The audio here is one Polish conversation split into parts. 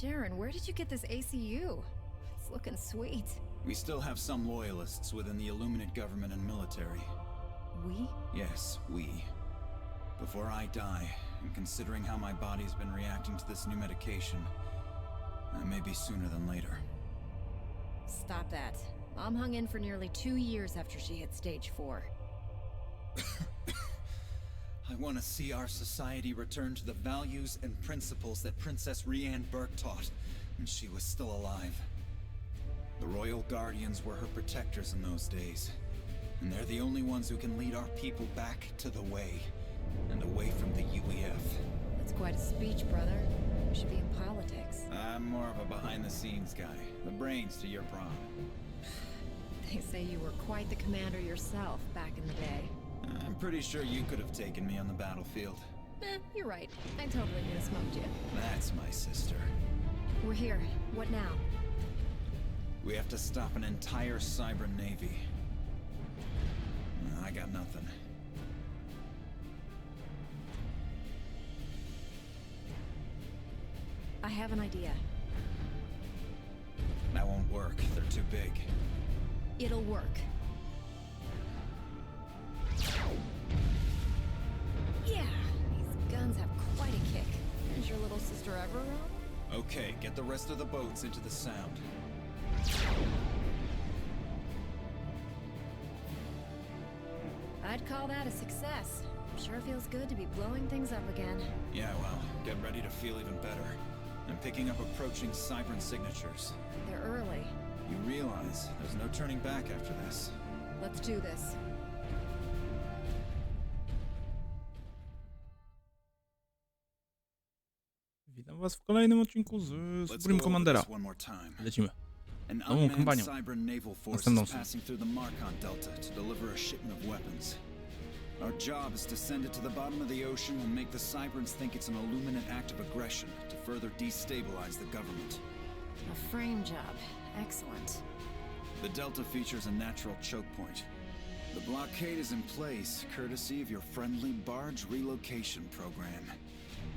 Jaren, where did you get this ACU? It's looking sweet. We still have some loyalists within the Illuminate government and military. We? Yes, we. Before I die, and considering how my body's been reacting to this new medication, it may be sooner than later. Stop that. Mom hung in for nearly two years after she hit stage four. I want to see our society return to the values and principles that Princess Rianne Burke taught when she was still alive. The Royal Guardians were her protectors in those days, and they're the only ones who can lead our people back to the way, and away from the UEF. That's quite a speech, brother. You should be in politics. I'm more of a behind-the-scenes guy, the brains to your prom. They say you were quite the commander yourself back in the day. I'm pretty sure you could have taken me on the battlefield. Eh, you're right. I totally could have smoked you. That's my sister. We're here. What now? We have to stop an entire cyber navy. I got nothing. I have an idea. That won't work. They're too big. It'll work. Okay, get the rest of the boats into the sound. I'd call that a success. Sure feels good to be blowing things up again. Yeah, well, get ready to feel even better. I'm picking up approaching Cybran signatures. They're early. You realize there's no turning back after this. Let's do this. Was w kolejnym odcinku z Let's Supreme Commandera. this one more time. Lecimy. An Nową kampanią. Cybran naval force Następną passing through the Marcon Delta to deliver a shipment of weapons. Our job is to send it to the bottom of the ocean and make the Cybrans think it's an Illuminate act of aggression to further destabilize the government. A frame job. Excellent. The Delta features a natural choke point. The blockade is in place courtesy of your friendly barge relocation program.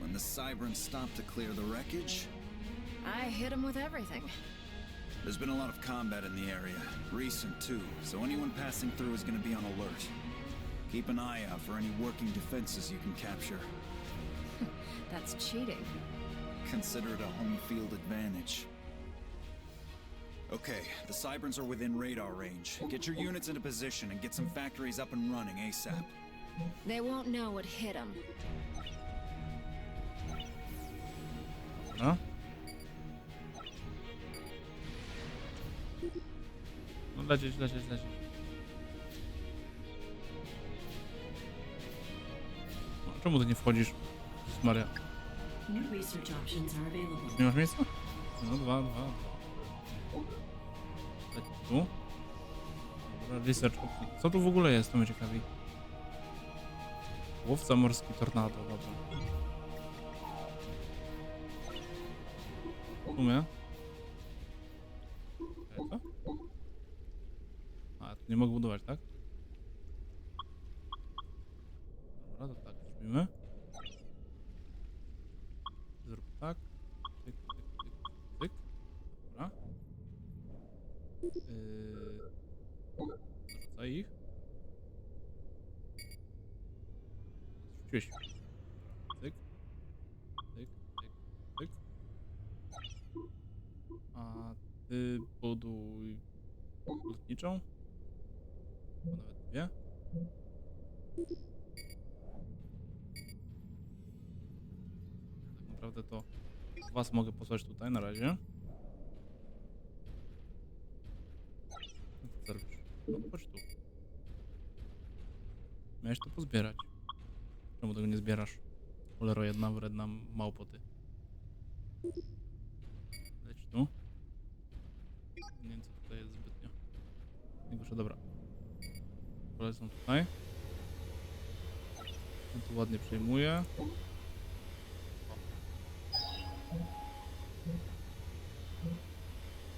When the Cybrans stop to clear the wreckage, I hit him with everything. There's been a lot of combat in the area, recent too, so anyone passing through is going to be on alert. Keep an eye out for any working defenses you can capture. That's cheating. Consider it a home field advantage. Okay, the Cybrans are within radar range. Get your units into position and get some factories up and running ASAP. They won't know what hit them. No? No lecieć, lecieć, lecieć. No, czemu ty nie wchodzisz? Jezus Maria. New research options are available. Nie masz miejsca? No dwa, dwa. Leć tu. Dobra, research. Co tu w ogóle jest? To mnie ciekawi. Łowca morski tornado, dobra. Sumie. Czekaj, co? A, nie mogę budować, tak? Dobra, to tak zrobimy. Zrób tak. Tyk, tyk, tyk, tyk. Dobra. Yy... Narzucaj ich. Zrzuciłeś. Tyk. Tyk, tyk, tyk. A ty buduj lotniczą. Bo nawet dwie. Tak naprawdę to was mogę posłać tutaj na razie. No co robisz? No chodź tu. Miałeś to pozbierać. Czemu tego nie zbierasz? Cholero jedna wredna małpoty. Leć tu. Nie wiem co tutaj jest zbytnio. Najgorsze, dobra. Polecą tutaj. On tu ładnie przejmuje.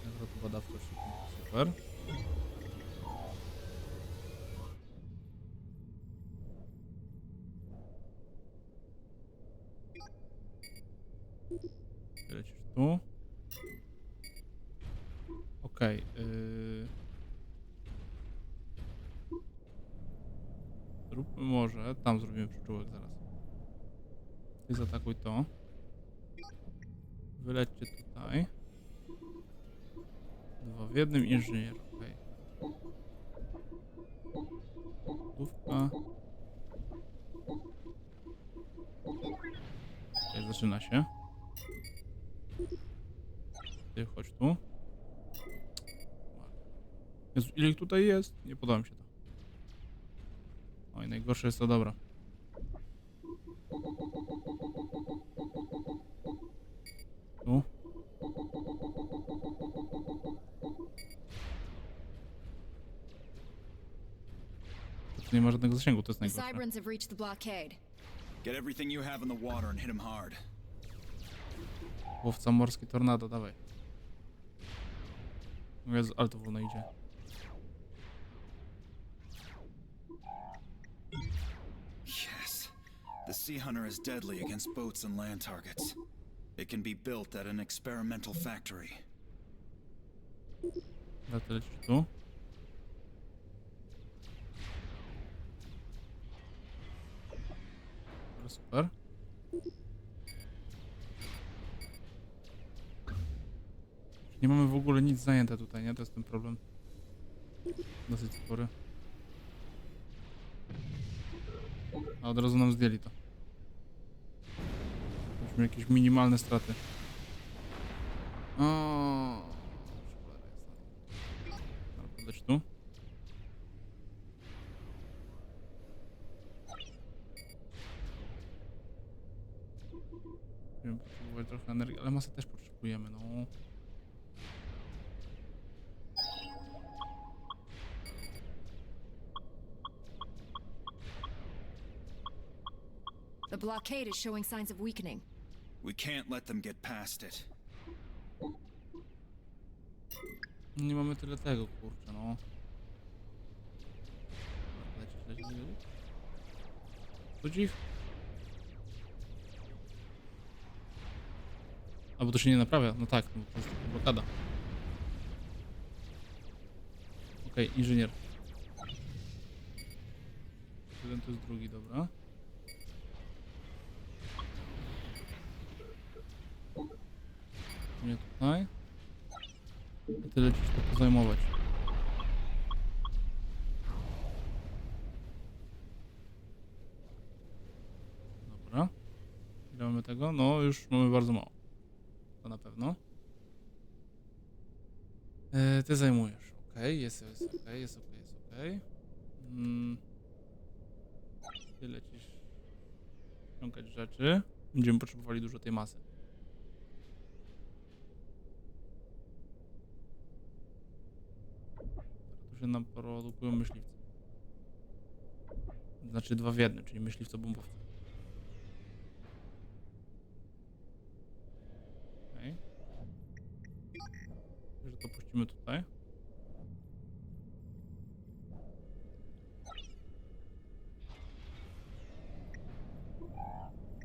Dobra, tu badawczo super. Lecisz tu. Okej. Yy... Zróbmy może. Tam zrobimy przyczółek zaraz. Ty zaatakuj to. Wylećcie tutaj. Dwa w jednym inżynier. Okej. Główka. Okej, zaczyna się. Ty chodź tu. Jezu, ile ich tutaj jest? Nie podoba mi się to. Oj, najgorsze jest to dobra. Tu. Nie ma żadnego zasięgu, to jest The najgorsze. Cybrans have reached the blockade. Get everything you have in the water and hit him hard. Łowca morski tornado, dawaj. O Jezu, ale to wolno idzie. The Sea Hunter is deadly against boats and land targets. It can be built at an experimental factory. Tu. Super. Nie mamy w ogóle nic zajęte tutaj, nie? To jest ten problem. Dosyć spory. A od razu nam zdjęli to. Mieliśmy jakieś minimalne straty. O, podleć tu. Będziemy potrzebować trochę energii, ale masę też potrzebujemy, no. The blockade is showing signs of weakening. We can't let them get past it. Nie mamy tyle tego, kurczę, no. Lecieć, lecieć. Czuć ich? A bo to się nie naprawia, no tak, no, to jest blokada. Okej, inżynier. Jeden to jest drugi, dobra. Nie tutaj. I ty lecisz to pozajmować. Dobra. Ile mamy tego? No, już mamy bardzo mało. To na pewno. E, ty zajmujesz. Ok, jest, jest ok, jest ok, jest ok. Mm. Ty lecisz rzeczy. Będziemy potrzebowali dużo tej masy. Się nam produkują myśliwce. Znaczy dwa w jednym, czyli myśliwce bombowce. Okej. Że to puścimy tutaj.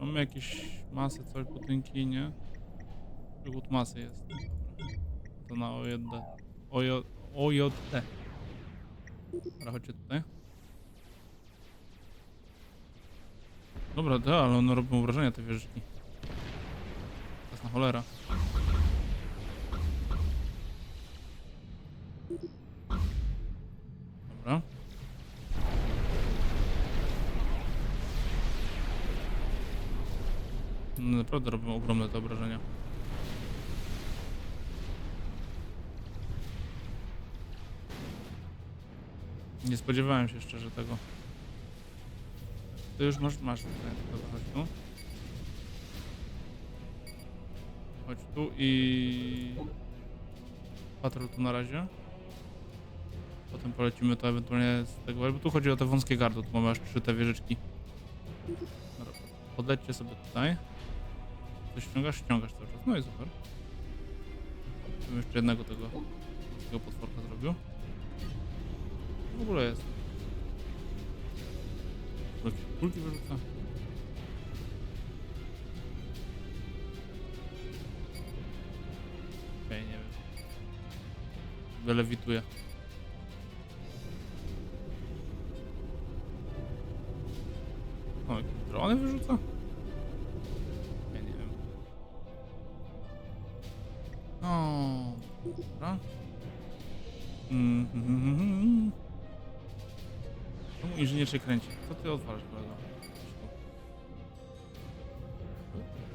Mamy jakieś masy, coś budynki, nie? Przygód masy jest. To na OJD. OJ, OJT. Dobra, chodźcie tutaj. Dobra, da, ale one robią wrażenie te wieżyczki. Jasna cholera. Dobra. No, naprawdę robią ogromne te obrażenia. Nie spodziewałem się szczerze tego. Ty już masz, masz tutaj, dobra, chodź tu. Chodź tu i... Patrol tu na razie. Potem polecimy to ewentualnie z tego, bo tu chodzi o te wąskie gardło, tu mamy aż trzy te wieżyczki. Dobra, podlećcie sobie tutaj. Coś ściągasz? Ściągasz cały czas. No i super. Bym jeszcze jednego tego, tego potworka zrobił. W ogóle jest. Jakieś kulki wyrzuca. Okej, nie wiem. sobie lewituje. O, jakieś drony wyrzuca? Ja nie wiem. O, dobra. Mhm. Czemu inżynier się kręci? Co ty odwalasz, kolego?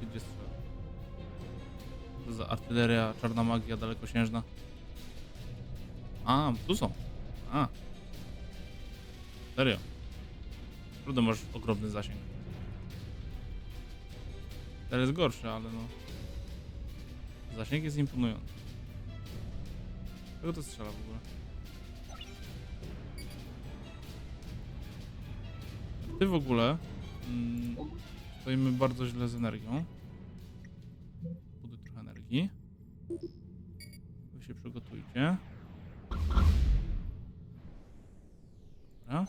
Gdzie strzela? Co za artyleria, czarna magia, dalekosiężna. A, tu są. A. Serio. Trudno masz ogromny zasięg. Teraz gorszy, ale no. Zasięg jest imponujący. Czego to strzela w ogóle? Ty w ogóle mm, stoimy bardzo źle z energią. Buduj trochę energii. Wy się przygotujcie. Dobra.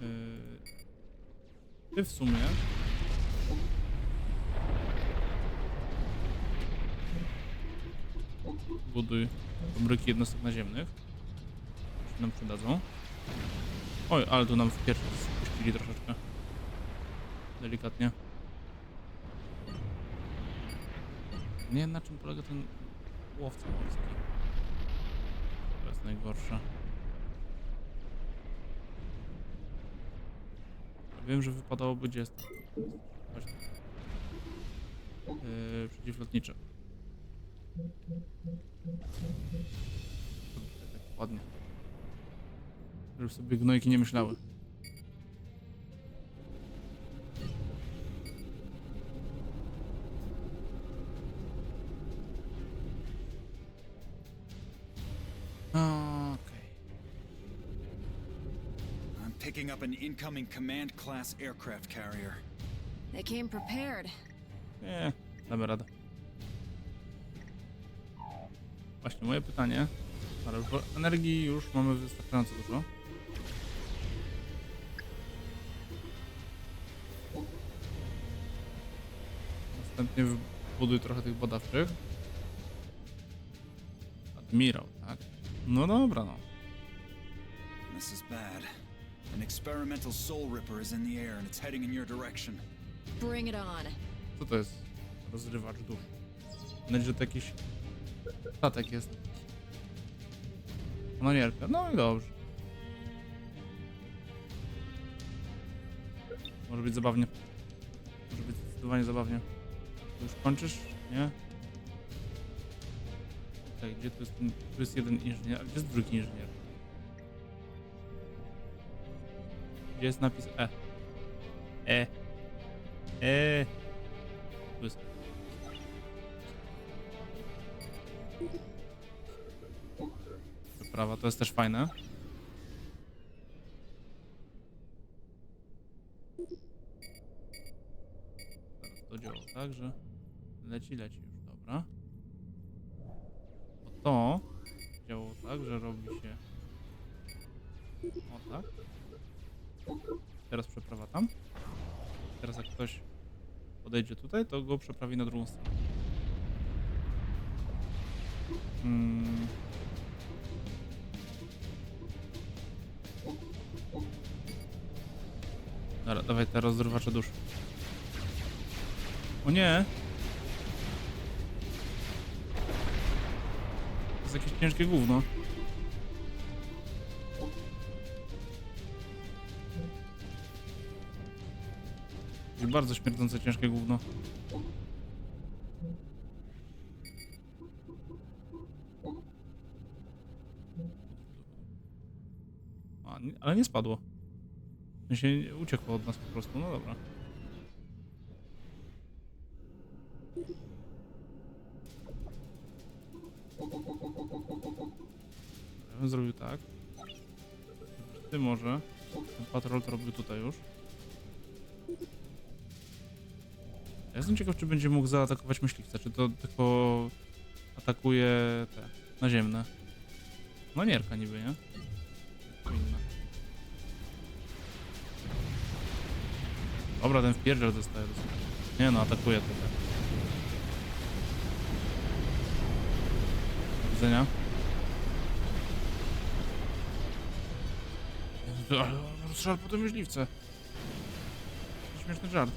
Yy, ty w sumie buduj fabryki jednostek naziemnych. Się nam przydadzą. Oj, ale tu nam w pierwszy spuścili troszeczkę. Delikatnie. Nie wiem na czym polega ten łowca morski. To jest najgorsze. Wiem, że wypadałoby gdzie jest. Yy, przeciwlotnicze. Ładnie. Żeby sobie gnojki nie myślały. Okej. I'm picking up an incoming command class aircraft carrier. They came prepared. Nie, damy radę. Właśnie moje pytanie. Ale bo energii już mamy wystarczająco dużo. Następnie wbuduj trochę tych badawczych. Admirał, tak? No dobra, no. This is bad. An experimental soul ripper is in the air and it's heading in your direction. Bring it on. Co to jest? Rozrywacz dusz. Że to jakiś statek jest. Manierka. No i dobrze. Może być zabawnie. Może być zdecydowanie zabawnie. Już kończysz? Nie? Czekaj, gdzie tu jest ten... Tu jest jeden inżynier, a gdzie jest drugi inżynier? Gdzie jest napis E? E. E. Tu jest. Wyprawa to jest też fajne. Teraz to działa tak, że leci, leci już, dobra. Bo to działało tak, że robi się o tak. Teraz przeprawa tam. Teraz jak ktoś podejdzie tutaj, to go przeprawi na drugą stronę. Mm. Dobra, dawaj te rozrywacze dusz. O nie! Jakieś ciężkie gówno. Jakieś bardzo śmierdzące ciężkie gówno. A, nie, ale nie spadło. Nie- uciekło od nas po prostu, no dobra. Ja bym zrobił tak. Ty może. Ten patrol to robił tutaj już. Ja jestem ciekaw, czy będzie mógł zaatakować myśliwce, czy to tylko atakuje te naziemne. Manierka niby, nie? Powinna. Dobra, ten wpierdziel dostaje dosyć. Nie no, atakuje tutaj. Widzenia. Rozstrzał po tym myśliwce. Śmieszny żart.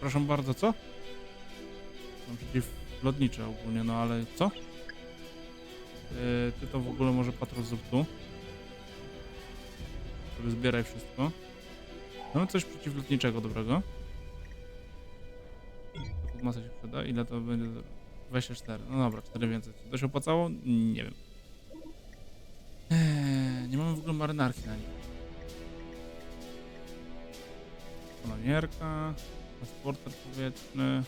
Proszę bardzo, co? Mam przeciwlotnicze ogólnie, no ale co? Yy, ty to w ogóle może patrol zrób tu. Zbieraj wszystko. Mamy coś przeciwlotniczego dobrego. Masa się przyda. Ile to będzie? 24. No dobra, 4 więcej. Czy to się opłacało? Nie wiem. Eee, nie mamy w ogóle marynarki na nim. Kolonierka. Transporter powietrzny.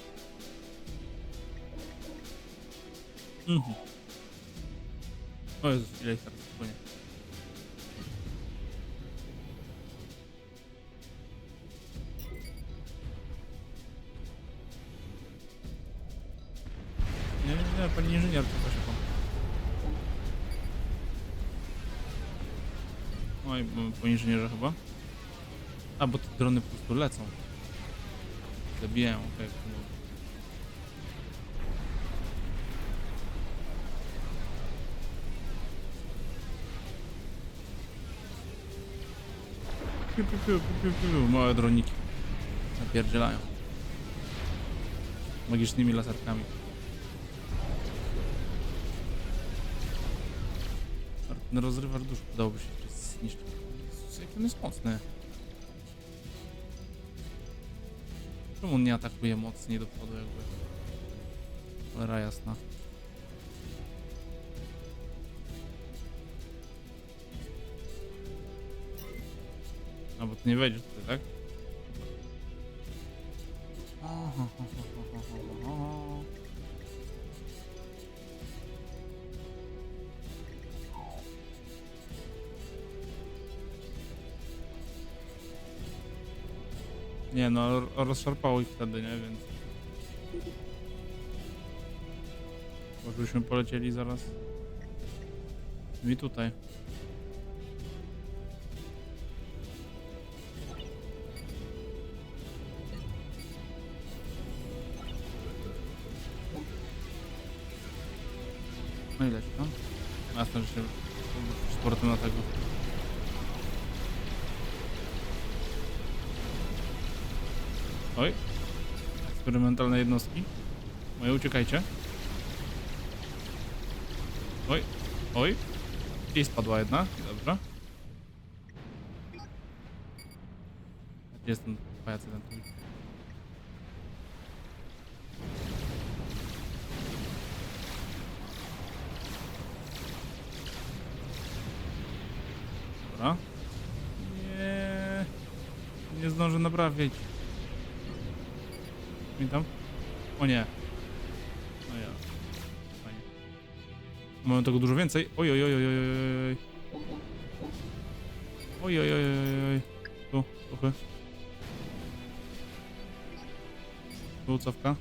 Mhm. O Jezus, ile ich teraz płynie. Pani inżynier, się pan. Oj, po inżynierze chyba. A, bo te drony po prostu lecą. Zabijają, okej. Okay. Piu, piu, piu, piu, piu. Małe droniki. Napierdzielają. Magicznymi laserkami. Ten rozrywacz dusz dałoby się zniszczyć. Jezus, jak on jest mocny. Czemu on nie atakuje mocniej do przodu jakby? Cholera jasna. A bo ty nie wejdziesz tutaj, tak? Nie no, ro- rozszarpało ich wtedy, nie? Więc... Może byśmy polecieli zaraz. I tutaj. No i leci tam. Że się z powrotem na tego. Oj. Eksperymentalne jednostki. Moje uciekajcie. Oj. Oj. I spadła jedna. Dobra. Gdzie jest ten pajac jeden? Tu. Dobra. Nie. Nie zdążę naprawić. Tam? O nie. O ja. Fajnie. Mamy tego dużo więcej. Oj, oj, oj, oj, oj, oj. Oj, oj, oj, oj, oj. Tu, trochę. Tu cofka.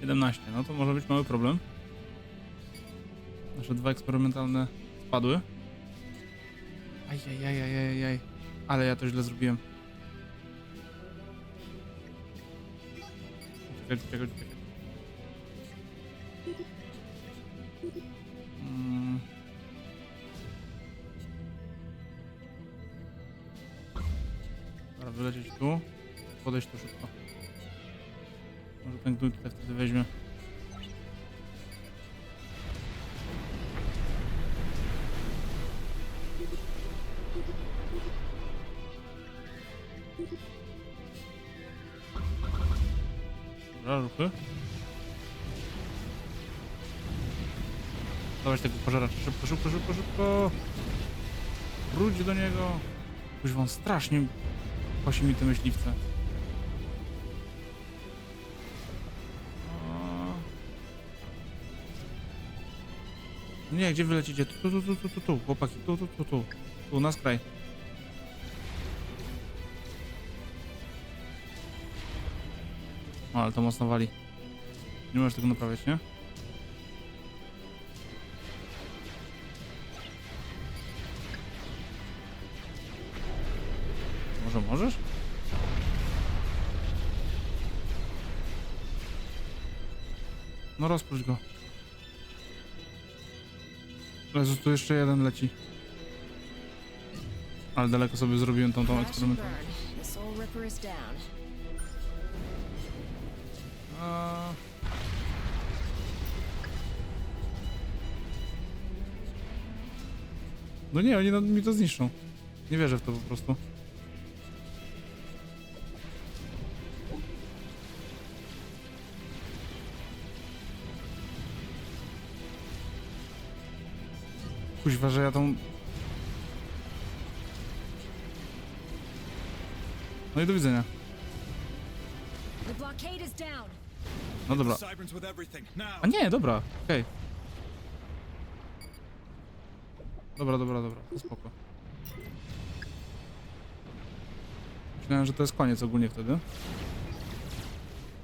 17, no to może być mały problem. Nasze dwa eksperymentalne spadły. Ajajajajajaj. Ale ja to źle zrobiłem. Czekaj, czekaj, czekaj. Mm. Dobra, wylecieć tu. Podejść tu szybko. Może ten gnój tutaj wtedy weźmie. Dawać tego pożeracza. Szybko, szybko, szybko, szybko. Wróć do niego. Już wam strasznie kosi mi te myśliwce. Nie, gdzie wy lecicie? Tu, tu, tu, tu, tu, tu, chłopaki, tu, tu, tu, tu, tu, na skraj. O, ale to mocno wali. Nie możesz tego naprawiać, nie? No rozpuść go. Jezu, tu jeszcze jeden leci. Ale daleko sobie zrobiłem tą, tą. A... No nie, oni mi to zniszczą. Nie wierzę w to po prostu. Kuźwa, że ja tą... No i do widzenia. No dobra. A nie, dobra, okej. Dobra, dobra, dobra, to spoko. Myślałem, że to jest koniec ogólnie wtedy.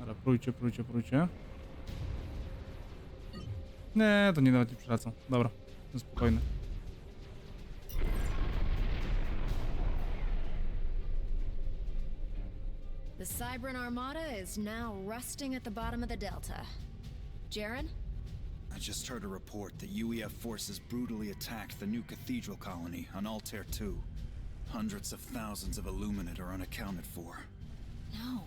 Dobra, prójcie, prójcie, prójcie. Nie, to nie nawet nie przylacą. Dobra, to spokojne. The Cybran Armada is now rusting at the bottom of the Delta. Jaren? I just heard a report that UEF forces brutally attacked the new cathedral colony on Altair 2. Hundreds of thousands of Illuminate are unaccounted for. No.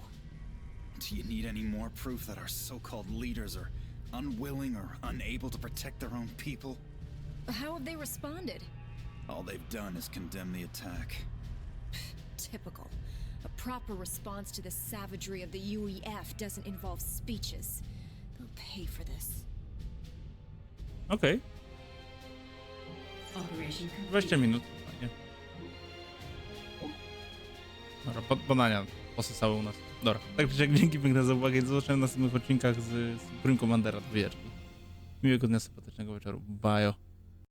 Do you need any more proof that our so-called leaders are unwilling or unable to protect their own people? How have they responded? All they've done is condemn the attack. Typical. A proper response to the savagery of the UEF doesn't involve speeches. They'll pay for this. Okej, Operation complete. 20 minut. Fajnie. Dobra, pod, badania posysały u nas. Dobra, tak czy siak dzięki piękne za uwagę i do zobaczenia w następnych odcinkach z, Prim Commandera 2. Miłego dnia, sympatycznego wieczoru. Bajo.